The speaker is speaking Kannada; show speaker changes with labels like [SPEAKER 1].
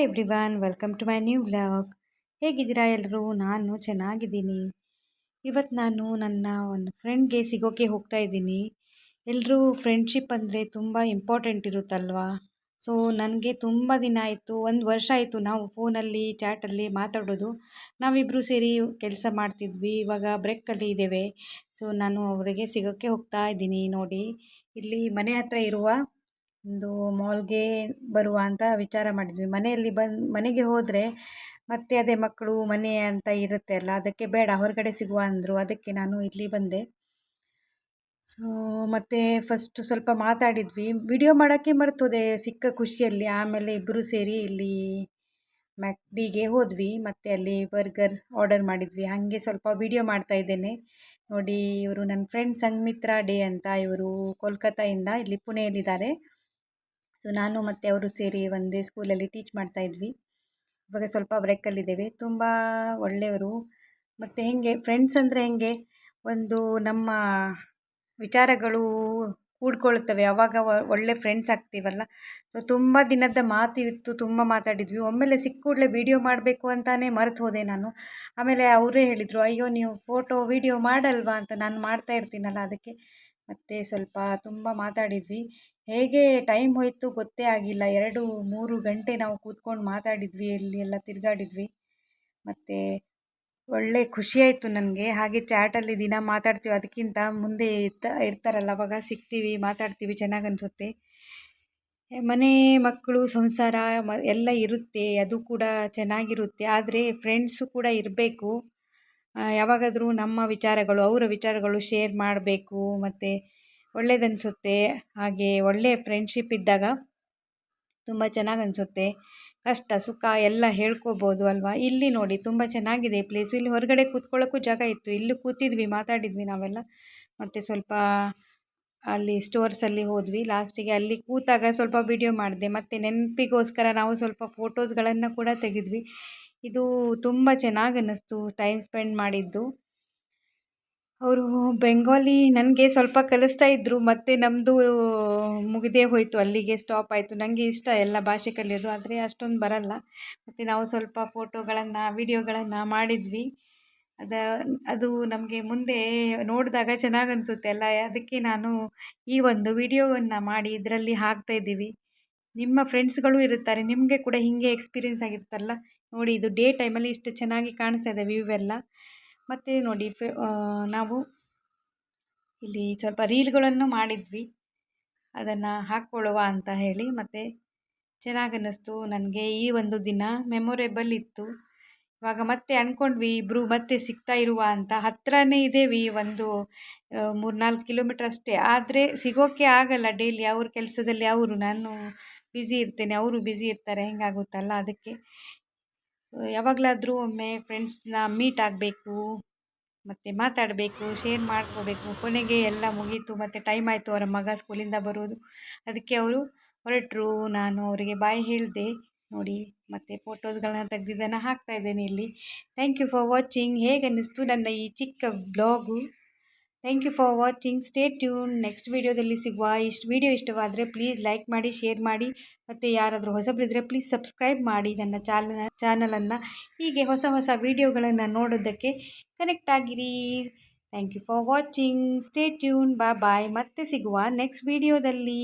[SPEAKER 1] Hi everyone welcome to my new blog ಹೇಗಿದ್ದೀರಾ ಎಲ್ಲರೂ ನಾನು ಚೆನ್ನಾಗಿದ್ದೀನಿ. ಇವತ್ತು ನಾನು ನನ್ನ ಒಂದು ಫ್ರೆಂಡ್ಗೆ ಸಿಗೋಕ್ಕೆ ಹೋಗ್ತಾ ಇದ್ದೀನಿ. ಎಲ್ಲರೂ ಫ್ರೆಂಡ್ಶಿಪ್ ಅಂದರೆ ತುಂಬ ಇಂಪಾರ್ಟೆಂಟ್ ಇರುತ್ತಲ್ವಾ? ಸೊ ನನಗೆ ತುಂಬ ದಿನ ಆಯಿತು. ಒಂದು ವರ್ಷ ಆಯಿತು ನಾವು ಫೋನಲ್ಲಿ ಚಾಟಲ್ಲಿ ಮಾತಾಡೋದು. ನಾವಿಬ್ಬರು ಸೇರಿ ಕೆಲಸ ಮಾಡ್ತಿದ್ವಿ. ಇವಾಗ ಬ್ರೇಕಲ್ಲಿ ಇದ್ದೇವೆ. ಸೊ ನಾನು ಅವರಿಗೆ ಸಿಗೋಕ್ಕೆ ಹೋಗ್ತಾ ಇದ್ದೀನಿ ನೋಡಿ. ಇಲ್ಲಿ ಮನೆ ಹತ್ತಿರ ಇರುವ ಒಂದು ಮಾಲ್ಗೆ ಬರುವ ಅಂತ ವಿಚಾರ ಮಾಡಿದ್ವಿ. ಮನೆಯಲ್ಲಿ ಬಂದು, ಮನೆಗೆ ಹೋದರೆ ಮತ್ತೆ ಅದೇ ಮಕ್ಕಳು ಮನೆ ಅಂತ ಇರುತ್ತೆ ಅಲ್ಲ, ಅದಕ್ಕೆ ಬೇಡ, ಹೊರಗಡೆ ಸಿಗುವ ಅಂದರು, ಅದಕ್ಕೆ ನಾನು ಇಲ್ಲಿ ಬಂದೆ. ಸೊ ಮತ್ತೆ ಫಸ್ಟ್ ಸ್ವಲ್ಪ ಮಾತಾಡಿದ್ವಿ. ವಿಡಿಯೋ ಮಾಡೋಕ್ಕೆ ಮರ್ತೋದೆ ಸಿಕ್ಕ ಖುಷಿಯಲ್ಲಿ, ಆಮೇಲೆ ಇಬ್ಬರು ಸೇರಿ ಇಲ್ಲಿ ಮ್ಯಾಕ್ಡಿಗೆ ಹೋದ್ವಿ, ಮತ್ತು ಅಲ್ಲಿ ಬರ್ಗರ್ ಆರ್ಡರ್ ಮಾಡಿದ್ವಿ. ಹಾಗೆ ಸ್ವಲ್ಪ ವಿಡಿಯೋ ಮಾಡ್ತಾ ಇದ್ದೇನೆ. ನೋಡಿ ಇವರು ನನ್ನ ಫ್ರೆಂಡ್ ಸಂಗ್ಮಿತ್ರಾ ಡೇ ಅಂತ ಇವರು ಕೋಲ್ಕತ್ತಾಯಿಂದ ಇಲ್ಲಿ ಪುಣೆಯಲ್ಲಿದ್ದಾರೆ. ಸೊ ನಾನು ಮತ್ತು ಅವರು ಸೇರಿ ಒಂದೇ ಸ್ಕೂಲಲ್ಲಿ ಟೀಚ್ ಮಾಡ್ತಾ ಇದ್ವಿ. ಇವಾಗ ಸ್ವಲ್ಪ ಬ್ರೇಕಲ್ಲಿದ್ದೇವೆ ತುಂಬ ಒಳ್ಳೆಯವರು. ಮತ್ತು ಹೇಗೆ ಫ್ರೆಂಡ್ಸ್ ಅಂದರೆ ಹೇಗೆ? ಒಂದು ನಮ್ಮ ವಿಚಾರಗಳು ಕೂಡ್ಕೊಳ್ತವೆ. ಆವಾಗ ಒಳ್ಳೆ ಫ್ರೆಂಡ್ಸ್ ಆಗ್ತೀವಲ್ಲ? ಸೊ ತುಂಬ ದಿನದ ಮಾತು ಇತ್ತು. ತುಂಬ ಮಾತಾಡಿದ್ವಿ. ಒಮ್ಮೆಲೆ ಸಿಕ್ಕ ಕೂಡಲೇ ವೀಡಿಯೋ ಮಾಡಬೇಕು ಅಂತಲೇ ಮರೆತು ಹೋದೆ ನಾನು. ಆಮೇಲೆ ಅವರೇ ಹೇಳಿದರು, ಅಯ್ಯೋ, ನೀವು ಫೋಟೋ ವೀಡಿಯೋ ಮಾಡಲ್ವಾ? ಅಂತ. ನಾನು ಮಾಡ್ತಾ ಇರ್ತೀನಲ್ಲ ಅದಕ್ಕೆ. ಮತ್ತು ಸ್ವಲ್ಪ ತುಂಬ ಮಾತಾಡಿದ್ವಿ. ಹೇಗೆ ಟೈಮ್ ಹೋಯಿತು ಗೊತ್ತೇ ಆಗಿಲ್ಲ. ಎರಡು, ಮೂರು ಗಂಟೆ ನಾವು ಕೂತ್ಕೊಂಡು ಮಾತಾಡಿದ್ವಿ, ಇಲ್ಲಿ ಎಲ್ಲ ತಿರುಗಾಡಿದ್ವಿ. ಮತ್ತು ಒಳ್ಳೆ ಖುಷಿಯಾಯಿತು ನನಗೆ. ಹಾಗೆ ಚಾಟಲ್ಲಿ ದಿನ ಮಾತಾಡ್ತೀವಿ, ಅದಕ್ಕಿಂತ ಮುಂದೆ ಇರ್ತ, ಇರ್ತಾರಲ್ಲ, ಅವಾಗ ಸಿಗ್ತೀವಿ, ಮಾತಾಡ್ತೀವಿ, ಚೆನ್ನಾಗಿ ಅನಿಸುತ್ತೆ. ಮನೆ ಮಕ್ಕಳು, ಸಂಸಾರ ಎಲ್ಲ ಇರುತ್ತೆ, ಅದು ಕೂಡ ಚೆನ್ನಾಗಿರುತ್ತೆ. ಆದರೆ ಫ್ರೆಂಡ್ಸು ಕೂಡ ಇರಬೇಕು. ಯಾವಾಗಾದರೂ ನಮ್ಮ ವಿಚಾರಗಳು, ಅವರ ವಿಚಾರಗಳು ಶೇರ್ ಮಾಡಬೇಕು, ಮತ್ತು ಒಳ್ಳೇದನ್ನಿಸುತ್ತೆ ಹಾಗೆ ಒಳ್ಳೆಯ ಫ್ರೆಂಡ್ಶಿಪ್ ಇದ್ದಾಗ ತುಂಬ ಚೆನ್ನಾಗಿ ಅನಿಸುತ್ತೆ ಕಷ್ಟ, ಸುಖ ಎಲ್ಲ ಹೇಳ್ಕೋಬೋದು ಅಲ್ವಾ? ಇಲ್ಲಿ ನೋಡಿ, ತುಂಬ ಚೆನ್ನಾಗಿದೆ ಪ್ಲೇಸು ಇಲ್ಲಿ ಹೊರಗಡೆ ಕೂತ್ಕೊಳ್ಳೋಕ್ಕೂ ಜಾಗ ಇತ್ತು. ಇಲ್ಲಿ ಕೂತಿದ್ವಿ, ಮಾತಾಡಿದ್ವಿ ನಾವೆಲ್ಲ. ಮತ್ತು ಸ್ವಲ್ಪ ಅಲ್ಲಿ ಸ್ಟೋರ್ಸಲ್ಲಿ ಹೋದ್ವಿ. ಲಾಸ್ಟಿಗೆ ಅಲ್ಲಿ ಕೂತಾಗ ಸ್ವಲ್ಪ ವಿಡಿಯೋ ಮಾಡಿದೆ. ಮತ್ತು ನೆನಪಿಗೋಸ್ಕರ ನಾವು ಸ್ವಲ್ಪ ಫೋಟೋಸ್ಗಳನ್ನು ಕೂಡ ತೆಗೆದ್ವಿ. ಇದು ತುಂಬ ಚೆನ್ನಾಗಿ ಅನ್ನಿಸ್ತು ಟೈಮ್ ಸ್ಪೆಂಡ್ ಮಾಡಿದ್ದು. ಅವರು ಬೆಂಗಾಲಿ ನನಗೆ ಸ್ವಲ್ಪ ಕಲಿಸ್ತಾ ಇದ್ದರು ಮತ್ತು ನಮ್ಮದು ಮುಗಿದೇ ಹೋಯಿತು. ಅಲ್ಲಿಗೆ ಸ್ಟಾಪ್ ಆಯಿತು. ನನಗೆ ಇಷ್ಟ ಎಲ್ಲ ಭಾಷೆ ಕಲಿಯೋದು. ಆದರೆ ಅಷ್ಟೊಂದು ಬರಲ್ಲ. ಮತ್ತು ನಾವು ಸ್ವಲ್ಪ ಫೋಟೋಗಳನ್ನು ವೀಡಿಯೋಗಳನ್ನು ಮಾಡಿದ್ವಿ. ಅದ, ಅದು ನಮಗೆ ಮುಂದೆ ನೋಡಿದಾಗ ಚೆನ್ನಾಗಿ ಅನಿಸುತ್ತೆ ಅಲ್ಲ. ಅದಕ್ಕೆ ನಾನು ಈ ಒಂದು ವಿಡಿಯೋವನ್ನು ಮಾಡಿ ಇದರಲ್ಲಿ ಹಾಕ್ತಾ ಇದ್ದೀವಿ. ನಿಮ್ಮ ಫ್ರೆಂಡ್ಸ್ಗಳು ಇರುತ್ತಾರೆ, ನಿಮಗೆ ಕೂಡ ಹೀಗೆ ಎಕ್ಸ್ಪೀರಿಯೆನ್ಸ್ ಆಗಿರುತ್ತಲ್ಲ. ನೋಡಿ, ಇದು ಡೇ ಟೈಮಲ್ಲಿ ಇಷ್ಟು ಚೆನ್ನಾಗಿ ಕಾಣಿಸ್ತಾ ಇದೆ ವ್ಯೂ ಎಲ್ಲ. ಮತ್ತು ನೋಡಿ ನಾವು ಇಲ್ಲಿ ಸ್ವಲ್ಪ ರೀಲ್ಗಳನ್ನು ಮಾಡಿದ್ವಿ. ಅದನ್ನು ಹಾಕ್ಕೊಳ್ಳುವ ಅಂತ ಹೇಳಿ, ಮತ್ತು ಚೆನ್ನಾಗಿ ಅನ್ನಿಸ್ತು. ನನಗೆ ಈ ಒಂದು ದಿನ ಮೆಮೊರೇಬಲ್ ಇತ್ತು. ಇವಾಗ ಮತ್ತೆ ಅಂದ್ಕೊಂಡ್ವಿ ಇಬ್ಬರು ಮತ್ತೆ ಸಿಗ್ತಾ ಇರುವ ಅಂತ. ಹತ್ತಿರನೇ ಇದ್ದೇವೆ ಒಂದು ಮೂರ್ನಾಲ್ಕು ಕಿಲೋಮೀಟ್ರ್ ಅಷ್ಟೇ. ಆದರೆ ಸಿಗೋಕ್ಕೆ ಆಗಲ್ಲ ಡೈಲಿ ಅವ್ರ ಕೆಲಸದಲ್ಲಿ ಅವರು. ನಾನು ಬ್ಯುಸಿ ಇರ್ತೇನೆ, ಅವರು ಬ್ಯುಸಿ ಇರ್ತಾರೆ. ಹೆಂಗಾಗುತ್ತಲ್ಲ ಅದಕ್ಕೆ. ಯಾವಾಗಲಾದರೂ ಒಮ್ಮೆ ಫ್ರೆಂಡ್ಸ್ನ ಮೀಟ್ ಆಗಬೇಕು, ಮತ್ತು ಮಾತಾಡಬೇಕು ಶೇರ್ ಮಾಡ್ಕೋಬೇಕು. ಕೊನೆಗೆ ಎಲ್ಲ ಮುಗೀತು, ಮತ್ತು ಟೈಮ್ ಆಯಿತು. ಅವರ ಮಗ ಸ್ಕೂಲಿಂದ ಬರೋದು. ಅದಕ್ಕೆ ಅವರು ಹೊರಟರು. ನಾನು ಅವರಿಗೆ ಬಾಯ್ ಹೇಳಿದೆ. ನೋಡಿ, ಮತ್ತು ಫೋಟೋಸ್ಗಳನ್ನ ತೆಗೆದಿದ್ದನ್ನು ಹಾಕ್ತಾ ಇದ್ದೇನೆ ಇಲ್ಲಿ. ಥ್ಯಾಂಕ್ ಯು ಫಾರ್ ವಾಚಿಂಗ್ ಹೇಗೆ ಅನ್ನಿಸ್ತು ನನ್ನ ಈ ಚಿಕ್ಕ blog? Thank you for watching stay tune next ವೀಡಿಯೋದಲ್ಲಿ ಸಿಗುವ ಇಷ್ಟು ವೀಡಿಯೋ ಇಷ್ಟವಾದರೆ ಪ್ಲೀಸ್ ಲೈಕ್ ಮಾಡಿ ಶೇರ್ ಮಾಡಿ. ಮತ್ತು ಯಾರಾದರೂ ಹೊಸಬರಿದ್ದರೆ ಪ್ಲೀಸ್ ಸಬ್ಸ್ಕ್ರೈಬ್ ಮಾಡಿ ನನ್ನ ಚಾನಲ್ ಚಾನಲನ್ನು ಹೀಗೆ ಹೊಸ ಹೊಸ ವೀಡಿಯೋಗಳನ್ನು ನೋಡೋದಕ್ಕೆ ಕನೆಕ್ಟ್ ಆಗಿರಿ. Thank you for watching stay tune bye bye ಮತ್ತೆ ಸಿಗುವ ನೆಕ್ಸ್ಟ್ ವೀಡಿಯೋದಲ್ಲಿ